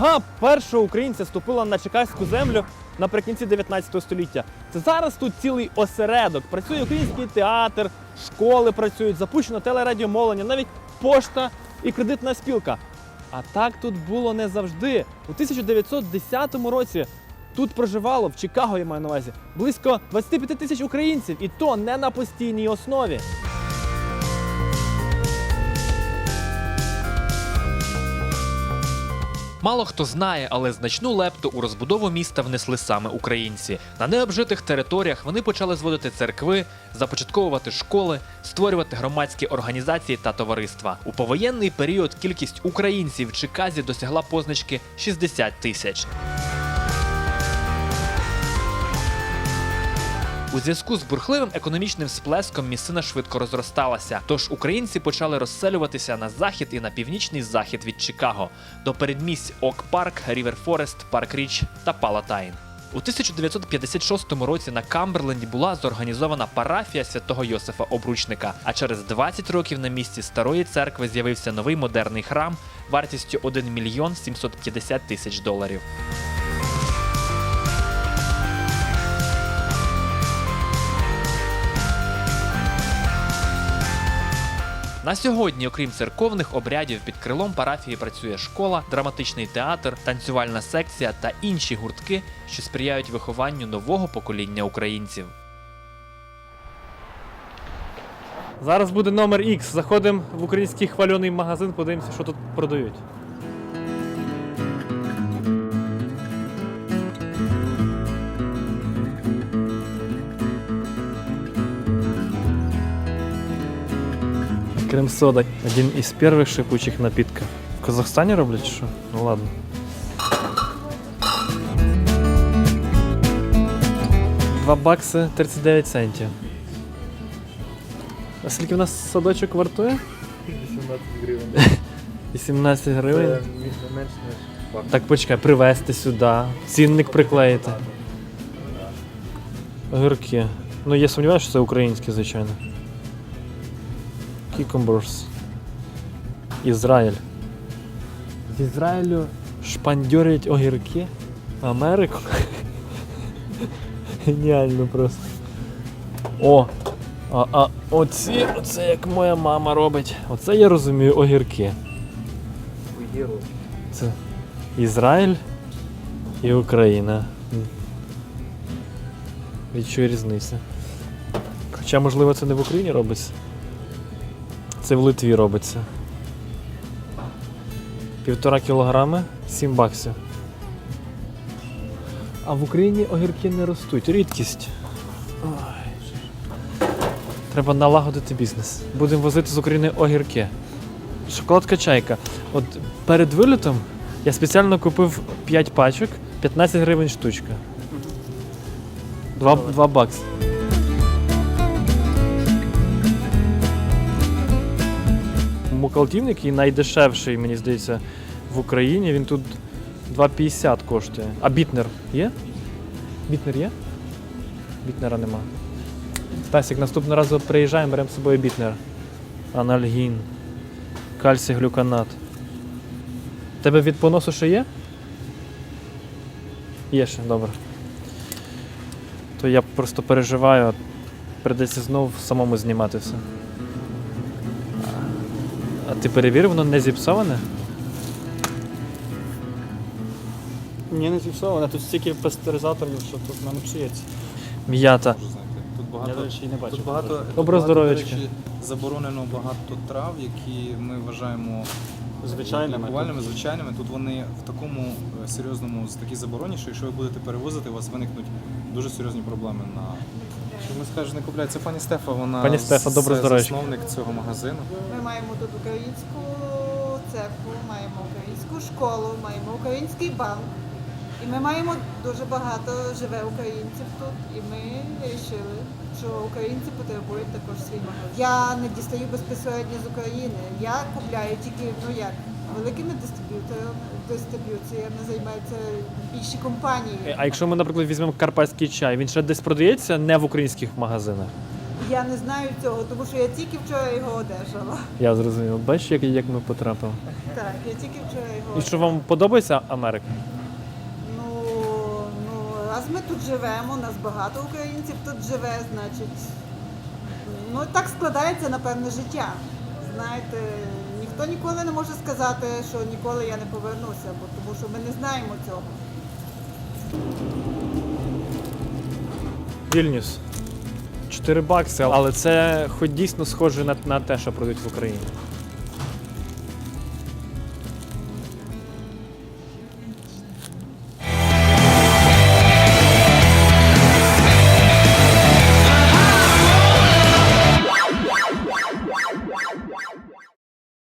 Нога першого українця ступила на чекаську землю наприкінці 19 століття. Це зараз тут цілий осередок. Працює український театр, школи працюють, запущено телерадіомовлення, навіть пошта і кредитна спілка. А так тут було не завжди. У 1910 році тут проживало в Чикаго, я маю на увазі, близько 25 тисяч українців, і то не на постійній основі. Мало хто знає, але значну лепту у розбудову міста внесли саме українці. На необжитих територіях вони почали зводити церкви, започатковувати школи, створювати громадські організації та товариства. У повоєнний період кількість українців в Чиказі досягла позначки 60 тисяч. У зв'язку з бурхливим економічним сплеском місцина швидко розросталася. Тож українці почали розселюватися на захід і на північний захід від Чикаго до передмість Ок Парк, Рівер Форест, Парк Річ та Палатайн. У 1956 році на Камберленді була зорганізована парафія святого Йосифа Обручника. А через 20 років на місці старої церкви з'явився новий модерний храм вартістю 1 мільйон 750 тисяч доларів. На сьогодні, окрім церковних обрядів, під крилом парафії працює школа, драматичний театр, танцювальна секція та інші гуртки, що сприяють вихованню нового покоління українців. Зараз буде номер X. Заходимо в український хвальоний магазин, подивимося, що тут продають. Крем-сода – один из первых шипучих напитков. В Казахстані роблять чи що? Ну ладно. Два бакси 39 центів. А скільки в нас садочок вартує? 18 гривень. 18 гривень. Це менш ніж. Так почекай, привезти сюди, цінник приклеїти. Огірки. Ну я сумніваюся, що це українські, звичайно. Cucumbers. Ізраїль. З Ізраїлю шпандьорять огірки. Америку. Геніально просто. О! А, а оці, оце як моя мама робить. Оце я розумію огірки. Це Ізраїль і Україна. Відчую різницю. Хоча, можливо, це не в Україні робиться. Це в Литві робиться. Півтора кілограми 7 баксів. А в Україні огірки не ростуть. Рідкість. Ой. Треба налагодити бізнес. Будемо возити з України огірки. Шоколадка чайка. От перед вилітом я спеціально купив 5 пачок, 15 гривень штучка. 2, 2 бакси. Мукалтівник, який найдешевший, мені здається, в Україні, він тут 2,50 коштує. А бітнер є? Бітнер є? Бітнера нема. Стасік, наступного разу приїжджаємо, беремо з собою бітнер. Анальгін, кальцій глюканат. Тебе від поносу ще є? Є ще, добре. То я просто переживаю, придеться знову самому знімати все. А ти перевірив, воно не зіпсоване? Ні, не зіпсовано. Тут стільки пастеризаторів, що тут нам псується. М'ята. Можу знайти. Тут Я, багато, до речі, не бачив. тут багато, тут багато, до речі, заборонено багато трав, які ми вважаємо Звичайними. лікувальними, звичайними. Тут вони в такому е, серйозному, з такій забороні, що якщо ви будете перевозити, у вас виникнуть дуже серйозні проблеми на. Скажеш, не купляють. Це пані Стефа, вона Пані Стефа, з- доброго засновник цього магазину. Ми маємо тут українську церкву, маємо українську школу, маємо український банк. І ми маємо дуже багато живе українців тут. І ми вирішили, що українці потребують також свій магазин. Я не дістаю безпосередньо з України. Я купляю тільки ну як великими дистриб'юторами, дистриб'юціями займаються більші компанії. А якщо ми, наприклад, візьмемо карпатський чай, він ще десь продається не в українських магазинах. Я не знаю цього, тому що я тільки вчора його одержала. Я зрозумів. Бачиш, як, як ми потрапили. Так, я тільки вчора його. І що вам подобається Америка? Ну, ну, раз ми тут живемо, нас багато українців тут живе, значить, ну так складається, напевне, життя. Знаєте, ніхто ніколи не може сказати, що ніколи я не повернуся, бо тому що ми не знаємо цього. Вільнюс. 4 бакси, але це хоч дійсно схоже на, на те, що продають в Україні.